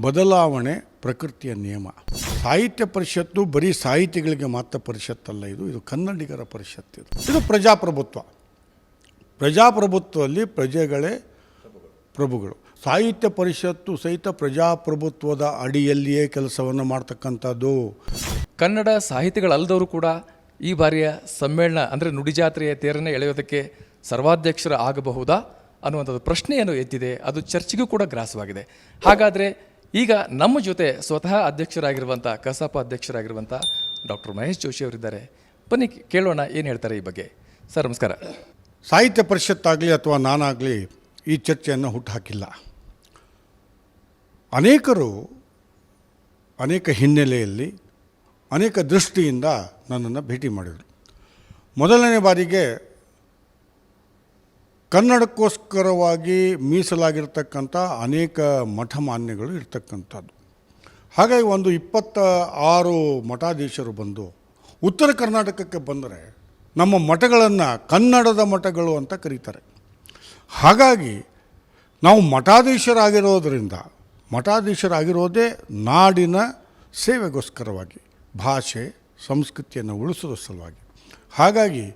ಬದಲಾವಣೆ ಪ್ರಕೃತಿಯ ನಿಯಮ. ಸಾಹಿತ್ಯ ಪರಿಷತ್ತು ಬರೀ ಸಾಹಿತಿಗಳಿಗೆ ಮಾತ್ರ ಪರಿಷತ್ತಲ್ಲ ಇದು ಇದು ಕನ್ನಡಿಗರ ಪರಿಷತ್ತು ಇದು. ಇದು ಪ್ರಜಾಪ್ರಭುತ್ವ. ಪ್ರಜಾಪ್ರಭುತ್ವದಲ್ಲಿ ಪ್ರಜೆಗಳೇ ಪ್ರಭುಗಳು. ಸಾಹಿತ್ಯ ಪರಿಷತ್ತು ಸಹಿತ ಪ್ರಜಾಪ್ರಭುತ್ವದ ಅಡಿಯಲ್ಲಿಯೇ ಕೆಲಸವನ್ನು ಮಾಡ್ತಕ್ಕಂಥದ್ದು. ಕನ್ನಡ ಸಾಹಿತಿಗಳಲ್ಲದವರು ಕೂಡ ಈ ಬಾರಿಯ ಸಮ್ಮೇಳನ, ಅಂದರೆ ನುಡಿಜಾತ್ರೆಯ ತೇರನ್ನು ಎಳೆಯೋದಕ್ಕೆ ಸರ್ವಾಧ್ಯಕ್ಷರ ಆಗಬಹುದಾ ಅನ್ನುವಂಥದ್ದು ಪ್ರಶ್ನೆಯನ್ನು ಎತ್ತಿದೆ. ಅದು ಚರ್ಚೆಗೂ ಕೂಡ ಗ್ರಾಸವಾಗಿದೆ. ಹಾಗಾದರೆ ಈಗ ನಮ್ಮ ಜೊತೆ ಸ್ವತಃ ಅಧ್ಯಕ್ಷರಾಗಿರುವಂಥ ಕಸಾಪ ಅಧ್ಯಕ್ಷರಾಗಿರುವಂಥ ಡಾಕ್ಟರ್ ಮಹೇಶ್ ಜೋಶಿ ಅವರಿದ್ದಾರೆ. ಬನ್ನಿ, ಕೇಳೋಣ ಏನು ಹೇಳ್ತಾರೆ ಈ ಬಗ್ಗೆ. ಸರ್, ನಮಸ್ಕಾರ. ಸಾಹಿತ್ಯ ಪರಿಷತ್ತಾಗಲಿ ಅಥವಾ ನಾನಾಗಲಿ ಈ ಚರ್ಚೆಯನ್ನು ಹುಟ್ಟುಹಾಕಿಲ್ಲ ಅನೇಕರು ಅನೇಕ ಹಿನ್ನೆಲೆಯಲ್ಲಿ ಅನೇಕ ದೃಷ್ಟಿಯಿಂದ ನನ್ನನ್ನು ಭೇಟಿ ಮಾಡಿದರು. ಮೊದಲನೇ ಬಾರಿಗೆ ಕನ್ನಡಕ್ಕೋಸ್ಕರವಾಗಿ ಮೀಸಲಾಗಿರ್ತಕ್ಕಂಥ ಅನೇಕ ಮಠಮಾನ್ಯಗಳು ಇರ್ತಕ್ಕಂಥದ್ದು. ಹಾಗಾಗಿ ಒಂದು ಇಪ್ಪತ್ತ ಆರು ಮಠಾಧೀಶರು ಬಂದು ಉತ್ತರ ಕರ್ನಾಟಕಕ್ಕೆ ಬಂದರೆ ನಮ್ಮ ಮಠಗಳನ್ನು ಕನ್ನಡದ ಮಠಗಳು ಅಂತ ಕರೀತಾರೆ. ಹಾಗಾಗಿ ನಾವು ಮಠಾಧೀಶರಾಗಿರೋದರಿಂದ, ಮಠಾಧೀಶರಾಗಿರೋದೇ ನಾಡಿನ ಸೇವೆಗೋಸ್ಕರವಾಗಿ, ಭಾಷೆ, ಸಂಸ್ಕೃತಿಯನ್ನು ಉಳಿಸುವ ಸಲುವಾಗಿ. ಹಾಗಾಗಿ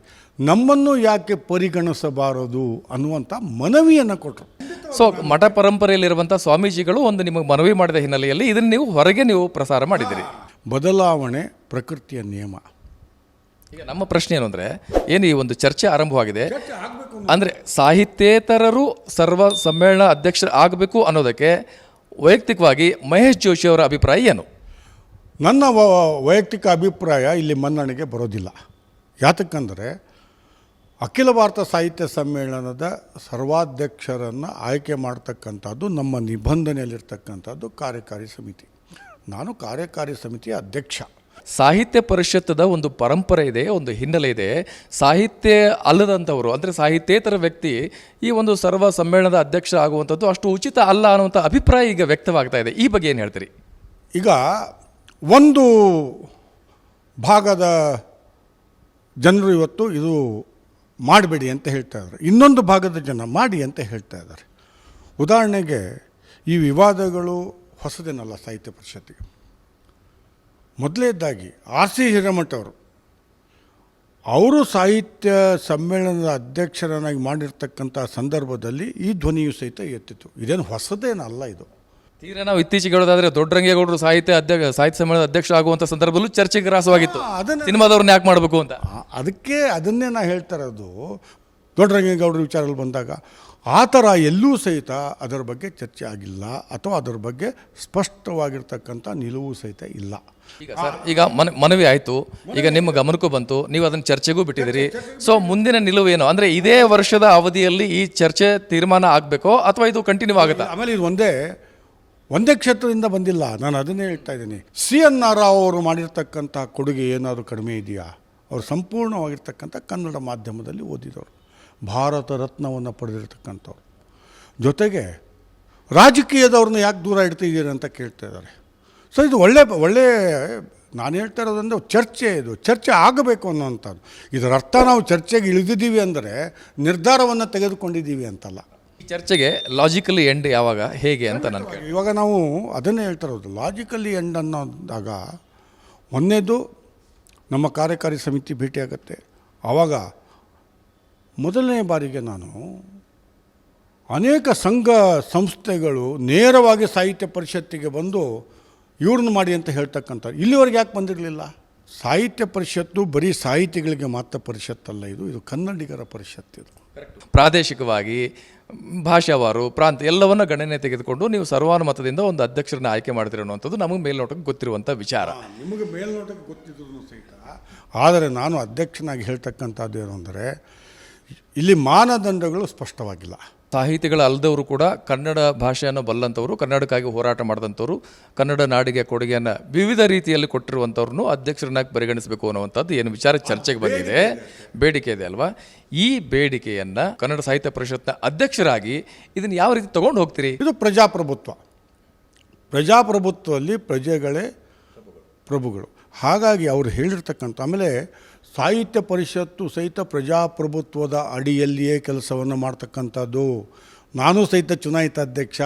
ನಮ್ಮನ್ನು ಯಾಕೆ ಪರಿಗಣಿಸಬಾರದು ಅನ್ನುವಂಥ ಮನವಿಯನ್ನು ಕೊಟ್ಟರು ಸೊ ಮಠ ಪರಂಪರೆಯಲ್ಲಿರುವಂಥ ಸ್ವಾಮೀಜಿಗಳು ಒಂದು ನಿಮಗೆ ಮನವಿ ಮಾಡಿದ ಹಿನ್ನೆಲೆಯಲ್ಲಿ ಇದನ್ನು ನೀವು ಹೊರಗೆ ನೀವು ಪ್ರಸಾರ ಮಾಡಿದ್ದೀರಿ. ಬದಲಾವಣೆ ಪ್ರಕೃತಿಯ ನಿಯಮ. ಈಗ ನಮ್ಮ ಪ್ರಶ್ನೆ ಏನು ಅಂದರೆ ಏನು ಈ ಒಂದು ಚರ್ಚೆ ಆರಂಭವಾಗಿದೆ? ಅಂದರೆ. ಸಾಹಿತ್ಯೇತರರು ಸರ್ವ ಸಮ್ಮೇಳನ ಅಧ್ಯಕ್ಷರು ಆಗಬೇಕು ಅನ್ನೋದಕ್ಕೆ ವೈಯಕ್ತಿಕವಾಗಿ ಮಹೇಶ್ ಜೋಶಿ ಅವರ ಅಭಿಪ್ರಾಯ ಏನು? ನನ್ನ ವೈಯಕ್ತಿಕ ಅಭಿಪ್ರಾಯ ಇಲ್ಲಿ ಮನ್ನಣೆಗೆ ಬರೋದಿಲ್ಲ. ಯಾತಕ್ಕಂದರೆ ಅಖಿಲ ಭಾರತ ಸಾಹಿತ್ಯ ಸಮ್ಮೇಳನದ ಸರ್ವಾಧ್ಯಕ್ಷರನ್ನು ಆಯ್ಕೆ ಮಾಡ್ತಕ್ಕಂಥದ್ದು ನಮ್ಮ ನಿಬಂಧನೆಯಲ್ಲಿರ್ತಕ್ಕಂಥದ್ದು ಕಾರ್ಯಕಾರಿ ಸಮಿತಿ. ನಾನು ಕಾರ್ಯಕಾರಿ ಸಮಿತಿಯ ಅಧ್ಯಕ್ಷ. ಸಾಹಿತ್ಯ ಪರಿಷತ್ತದ ಒಂದು ಪರಂಪರೆ ಇದೆ ಒಂದು ಹಿನ್ನೆಲೆ ಇದೆ. ಸಾಹಿತ್ಯ ಅಲ್ಲದಂಥವರು ಅಂದರೆ ಸಾಹಿತ್ಯೇತರ ವ್ಯಕ್ತಿ ಈ ಒಂದು ಸರ್ವ ಸಮ್ಮೇಳನದ ಅಧ್ಯಕ್ಷ ಆಗುವಂಥದ್ದು ಅಷ್ಟು ಉಚಿತ ಅಲ್ಲ ಅನ್ನುವಂಥ ಅಭಿಪ್ರಾಯ ಈಗ ವ್ಯಕ್ತವಾಗ್ತಾ ಇದೆ. ಈ ಬಗ್ಗೆ ಏನು ಹೇಳ್ತೀರಿ? ಈಗ ಒಂದು ಭಾಗದ ಜನರು ಇವತ್ತು ಇದು ಮಾಡಬೇಡಿ ಅಂತ ಹೇಳ್ತಾ ಇದ್ದಾರೆ. ಇನ್ನೊಂದು ಭಾಗದ ಜನ ಮಾಡಿ ಅಂತ ಹೇಳ್ತಾ ಇದ್ದಾರೆ. ಉದಾಹರಣೆಗೆ ಈ ವಿವಾದಗಳು ಹೊಸದೇನಲ್ಲ ಸಾಹಿತ್ಯ ಪರಿಷತ್ತಿಗೆ. ಮೊದಲೇದಾಗಿ ಆರ್ ಸಿ ಹಿರೇಮಠ ಅವರು ಅವರು ಸಾಹಿತ್ಯ ಸಮ್ಮೇಳನದ ಅಧ್ಯಕ್ಷರನ್ನಾಗಿ ಮಾಡಿರ್ತಕ್ಕಂಥ ಸಂದರ್ಭದಲ್ಲಿ ಈ ಧ್ವನಿಯು ಸಹಿತ ಎತ್ತಿತ್ತು. ಇದೇನು ಹೊಸದೇನಲ್ಲ ಇದು. ತೀರಾ ನಾವು ಇತ್ತೀಚೆಗೆ ಹೇಳೋದಾದ್ರೆ ದೊಡ್ಡರಂಗೇಗೌಡರು ಸಾಹಿತ್ಯ ಅಧ್ಯಕ್ಷ ಸಾಹಿತ್ಯ ಸಮ್ಮೇಳನದ ಅಧ್ಯಕ್ಷ ಆಗುವಂಥ ಸಂದರ್ಭದಲ್ಲೂ ಚರ್ಚೆಗೆ ಗ್ರಾಸವಾಗಿತ್ತು. ಅದನ್ನ- ಸಿನಿಮಾದವ್ರನ್ನ ಯಾಕೆ ಮಾಡಬೇಕು ಅಂತ? ಅದಕ್ಕೆ ಅದನ್ನೇ ನಾ ಹೇಳ್ತಾ ಇರೋದು. ದೊಡ್ಡರಂಗೇಗೌಡರ ವಿಚಾರದಲ್ಲಿ ಬಂದಾಗ ಆ ಥರ ಎಲ್ಲೂ ಸಹಿತ ಅದರ ಬಗ್ಗೆ ಚರ್ಚೆ ಆಗಿಲ್ಲ ಅಥವಾ ಅದರ ಬಗ್ಗೆ ಸ್ಪಷ್ಟವಾಗಿರ್ತಕ್ಕಂಥ ನಿಲುವು ಸಹಿತ ಇಲ್ಲ. ಈಗ ಸರ್ ಈಗ ಮನ ಮನವಿ ಆಯಿತು. ಈಗ ನಿಮ್ಮ ಗಮನಕ್ಕೂ ಬಂತು. ನೀವು ಅದನ್ನು ಚರ್ಚೆಗೂ ಬಿಟ್ಟಿದ್ದೀರಿ. ಸೊ ಮುಂದಿನ ನಿಲುವು ಏನು? ಅಂದರೆ ಇದೇ ವರ್ಷದ ಅವಧಿಯಲ್ಲಿ ಈ ಚರ್ಚೆ ತೀರ್ಮಾನ ಆಗಬೇಕೋ ಅಥವಾ ಇದು ಕಂಟಿನ್ಯೂ ಆಗುತ್ತಾ? ಆಮೇಲೆ ಇದು ಒಂದೇ ಒಂದೇ ಕ್ಷೇತ್ರದಿಂದ ಬಂದಿಲ್ಲ. ನಾನು ಅದನ್ನೇ ಹೇಳ್ತಾ ಇದ್ದೀನಿ. ಸಿ ಎನ್ ರಾವ್ ಅವರು ಮಾಡಿರ್ತಕ್ಕಂಥ ಕೊಡುಗೆ ಏನಾದರೂ ಕಡಿಮೆ ಇದೆಯಾ? ಅವರು ಸಂಪೂರ್ಣವಾಗಿರ್ತಕ್ಕಂಥ ಕನ್ನಡ ಮಾಧ್ಯಮದಲ್ಲಿ ಓದಿದವರು. ಭಾರತ ರತ್ನವನ್ನು ಪಡೆದಿರ್ತಕ್ಕಂಥವ್ರು. ಜೊತೆಗೆ ರಾಜಕೀಯದವ್ರನ್ನ ಯಾಕೆ ದೂರ ಇಡ್ತಿದ್ದೀರಿ ಅಂತ ಕೇಳ್ತಾ ಇದ್ದಾರೆ. ಸೊ ಇದು ಒಳ್ಳೆ ಒಳ್ಳೆ, ನಾನು ಹೇಳ್ತಾ ಇರೋದಂದ್ರೆ ಚರ್ಚೆ ಇದು. ಚರ್ಚೆ ಆಗಬೇಕು ಅನ್ನೋವಂಥದ್ದು ಇದರ ಅರ್ಥ ನಾವು ಚರ್ಚೆಗೆ ಇಳಿದಿದ್ದೀವಿ ಅಂದರೆ ನಿರ್ಧಾರವನ್ನು ತೆಗೆದುಕೊಂಡಿದ್ದೀವಿ ಅಂತಲ್ಲ. ಚರ್ಚೆಗೆ ಲಾಜಿಕಲಿ ಎಂಡ್ ಯಾವಾಗ, ಹೇಗೆ ಅಂತ ನಾನು ಇವಾಗ ನಾವು ಅದನ್ನೇ ಹೇಳ್ತಾ ಇರೋದು ಲಾಜಿಕಲಿ ಎಂಡ್ ಅನ್ನೋದಾಗ ಒಂದನೇದು ನಮ್ಮ ಕಾರ್ಯಕಾರಿ ಸಮಿತಿ ಭೇಟಿಯಾಗತ್ತೆ. ಆವಾಗ ಮೊದಲನೇ ಬಾರಿಗೆ ನಾನು ಅನೇಕ ಸಂಘ ಸಂಸ್ಥೆಗಳು ನೇರವಾಗಿ ಸಾಹಿತ್ಯ ಪರಿಷತ್ತಿಗೆ ಬಂದು ಇವ್ರನ್ನ ಮಾಡಿ ಅಂತ ಹೇಳ್ತಕ್ಕಂಥ ಇಲ್ಲಿವರೆಗೆ ಯಾಕೆ ಬಂದಿರಲಿಲ್ಲ? ಸಾಹಿತ್ಯ ಪರಿಷತ್ತು ಬರೀ ಸಾಹಿತಿಗಳಿಗೆ ಮಾತ್ರ ಪರಿಷತ್ತಲ್ಲ ಇದು ಇದು ಕನ್ನಡಿಗರ ಪರಿಷತ್ತು ಇದು. ಪ್ರಾದೇಶಿಕವಾಗಿ ಭಾಷಾವಾರು, ಪ್ರಾಂತ ಎಲ್ಲವನ್ನ ಗಣನೆ ತೆಗೆದುಕೊಂಡು ನೀವು ಸರ್ವಾನುಮತದಿಂದ ಒಂದು ಅಧ್ಯಕ್ಷರನ್ನ ಆಯ್ಕೆ ಮಾಡ್ತೀರಿ ಅನ್ನುವಂಥದ್ದು ನಮಗೆ ಮೇಲ್ನೋಟಕ್ಕೆ ಗೊತ್ತಿರುವಂಥ ವಿಚಾರ. ನಿಮಗೆ ಮೇಲ್ನೋಟಕ್ಕೆ ಗೊತ್ತಿದ್ರು ಸಹಿತ, ಆದರೆ ನಾನು ಅಧ್ಯಕ್ಷನಾಗಿ ಹೇಳ್ತಕ್ಕಂಥದ್ದು ಏನು ಅಂದರೆ, ಇಲ್ಲಿ ಮಾನದಂಡಗಳು ಸ್ಪಷ್ಟವಾಗಿಲ್ಲ. ಸಾಹಿತಿಗಳ ಅಲ್ಲದವರು ಕೂಡ ಕನ್ನಡ ಭಾಷೆಯನ್ನು ಬಲ್ಲಂಥವರು ಕನ್ನಡಕ್ಕಾಗಿ ಹೋರಾಟ ಮಾಡಿದಂಥವ್ರು ಕನ್ನಡ ನಾಡಿಗೆ ಕೊಡುಗೆಯನ್ನು ವಿವಿಧ ರೀತಿಯಲ್ಲಿ ಕೊಟ್ಟಿರುವಂಥವ್ರನ್ನೂ ಅಧ್ಯಕ್ಷರನ್ನಾಗಿ ಪರಿಗಣಿಸಬೇಕು ಅನ್ನುವಂಥದ್ದು ಏನು ವಿಚಾರ ಚರ್ಚೆಗೆ ಬಂದಿದೆ. ಬೇಡಿಕೆ ಇದೆ ಅಲ್ವಾ? ಈ ಬೇಡಿಕೆಯನ್ನು ಕನ್ನಡ ಸಾಹಿತ್ಯ ಪರಿಷತ್ನ ಅಧ್ಯಕ್ಷರಾಗಿ ಇದನ್ನು ಯಾವ ರೀತಿ ತಗೊಂಡು ಹೋಗ್ತೀರಿ? ಇದು ಪ್ರಜಾಪ್ರಭುತ್ವ. ಪ್ರಜಾಪ್ರಭುತ್ವದಲ್ಲಿ ಪ್ರಜೆಗಳೇ ಪ್ರಭುಗಳು. ಹಾಗಾಗಿ ಅವರು ಹೇಳಿರ್ತಕ್ಕಂಥ ಆಮೇಲೆ ಸಾಹಿತ್ಯ ಪರಿಷತ್ತು ಸಹಿತ ಪ್ರಜಾಪ್ರಭುತ್ವದ ಅಡಿಯಲ್ಲಿಯೇ ಕೆಲಸವನ್ನು ಮಾಡ್ತಕ್ಕಂಥದ್ದು. ನಾನು ಸಹಿತ ಚುನಾಯಿತ ಅಧ್ಯಕ್ಷ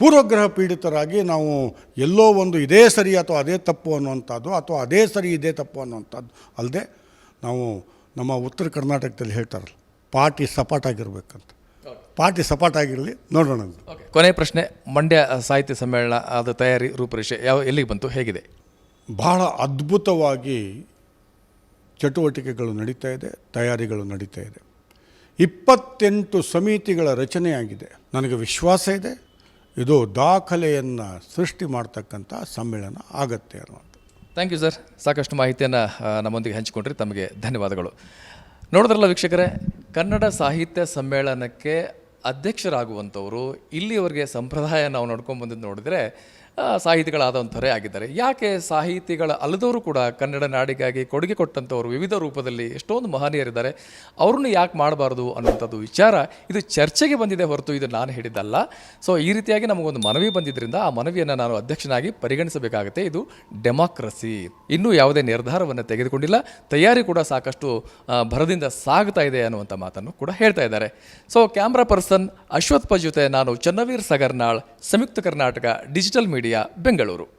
ಪೂರ್ವಗ್ರಹ ಪೀಡಿತರಾಗಿ ನಾವು ಎಲ್ಲೋ ಒಂದು ಇದೇ ಸರಿ ಅಥವಾ ಅದೇ ತಪ್ಪು ಅನ್ನುವಂಥದ್ದು ಅಥವಾ ಅದೇ ಸರಿ ಇದೇ ತಪ್ಪು ಅನ್ನುವಂಥದ್ದು ಅಲ್ಲದೆ ನಾವು ನಮ್ಮ ಉತ್ತರ ಕರ್ನಾಟಕದಲ್ಲಿ ಹೇಳ್ತಾರಲ್ಲ ಪಾರ್ಟಿ ಸಪಾಟಾಗಿರ್ಬೇಕಂತ ಪಾರ್ಟಿ ಸಪಾಟಾಗಿರಲಿ ನೋಡೋಣ ಕೊನೆಯ ಪ್ರಶ್ನೆ ಮಂಡ್ಯ ಸಾಹಿತ್ಯ ಸಮ್ಮೇಳನ ಅದು ತಯಾರಿ ರೂಪರೇಷೆ ಯಾವ ಎಲ್ಲಿಗೆ ಬಂತು ಹೇಗಿದೆ? ಬಹಳ ಅದ್ಭುತವಾಗಿ ಚಟುವಟಿಕೆಗಳು ನಡೀತಾ ಇದೆ, ತಯಾರಿಗಳು ನಡೀತಾ ಇದೆ. ಇಪ್ಪತ್ತೆಂಟು ಸಮಿತಿಗಳ ರಚನೆಯಾಗಿದೆ. ನನಗೆ ವಿಶ್ವಾಸ ಇದೆ. ಇದು ದಾಖಲೆಯನ್ನು ಸೃಷ್ಟಿ ಮಾಡ್ತಕ್ಕಂಥ ಸಮ್ಮೇಳನ ಆಗತ್ತೆ ಅನ್ನೋದು ಥ್ಯಾಂಕ್ ಯು ಸರ್ ಸಾಕಷ್ಟು ಮಾಹಿತಿಯನ್ನು ನಮ್ಮೊಂದಿಗೆ ಹಂಚಿಕೊಂಡ್ರಿ. ತಮಗೆ ಧನ್ಯವಾದಗಳು. ನೋಡಿದ್ರಲ್ಲ ವೀಕ್ಷಕರೇ, ಕನ್ನಡ ಸಾಹಿತ್ಯ ಸಮ್ಮೇಳನಕ್ಕೆ ಅಧ್ಯಕ್ಷರಾಗುವಂಥವರು ಇಲ್ಲಿವರೆಗೆ ಸಂಪ್ರದಾಯ ನಾವು ನೋಡ್ಕೊಂಡು ಬಂದಿದ್ದು ನೋಡಿದರೆ ಸಾಹಿತಿಗಳಾದಂಥವರೇ ಆಗಿದ್ದಾರೆ. ಯಾಕೆ ಸಾಹಿತಿಗಳ ಅಲ್ಲದವರು ಕೂಡ ಕನ್ನಡ ನಾಡಿಗಾಗಿ ಕೊಡುಗೆ ಕೊಟ್ಟಂಥವರು ವಿವಿಧ ರೂಪದಲ್ಲಿ ಎಷ್ಟೊಂದು ಮಹನೀಯರಿದ್ದಾರೆ, ಅವ್ರನ್ನ ಯಾಕೆ ಮಾಡಬಾರ್ದು ಅನ್ನುವಂಥದ್ದು ವಿಚಾರ ಇದು ಚರ್ಚೆಗೆ ಬಂದಿದೆ ಹೊರತು ಇದು ನಾನು ಹೇಳಿದ್ದಲ್ಲ. ಸೊ ಈ ರೀತಿಯಾಗಿ ನಮಗೊಂದು ಮನವಿ ಬಂದಿದ್ದರಿಂದ ಆ ಮನವಿಯನ್ನು ನಾನು ಅಧ್ಯಕ್ಷನಾಗಿ ಪರಿಗಣಿಸಬೇಕಾಗುತ್ತೆ. ಇದು ಡೆಮಾಕ್ರಸಿ. ಇನ್ನೂ ಯಾವುದೇ ನಿರ್ಧಾರವನ್ನು ತೆಗೆದುಕೊಂಡಿಲ್ಲ. ತಯಾರಿ ಕೂಡ ಸಾಕಷ್ಟು ಭರದಿಂದ ಸಾಗ್ತಾ ಇದೆ ಅನ್ನುವಂಥ ಮಾತನ್ನು ಕೂಡ ಹೇಳ್ತಾ ಇದ್ದಾರೆ. ಸೊ ಕ್ಯಾಮ್ರಾ ಪರ್ಸನ್ ಅಶ್ವಥ್ ಪ ಜೊತೆ ನಾನು ಚನ್ನವೀರ್ ಸಗರ್ನಾಳ್ ಸಂಯುಕ್ತ ಕರ್ನಾಟಕ ಡಿಜಿಟಲ್ ಮೀಡಿಯಾ ಬೆಂಗಳೂರು.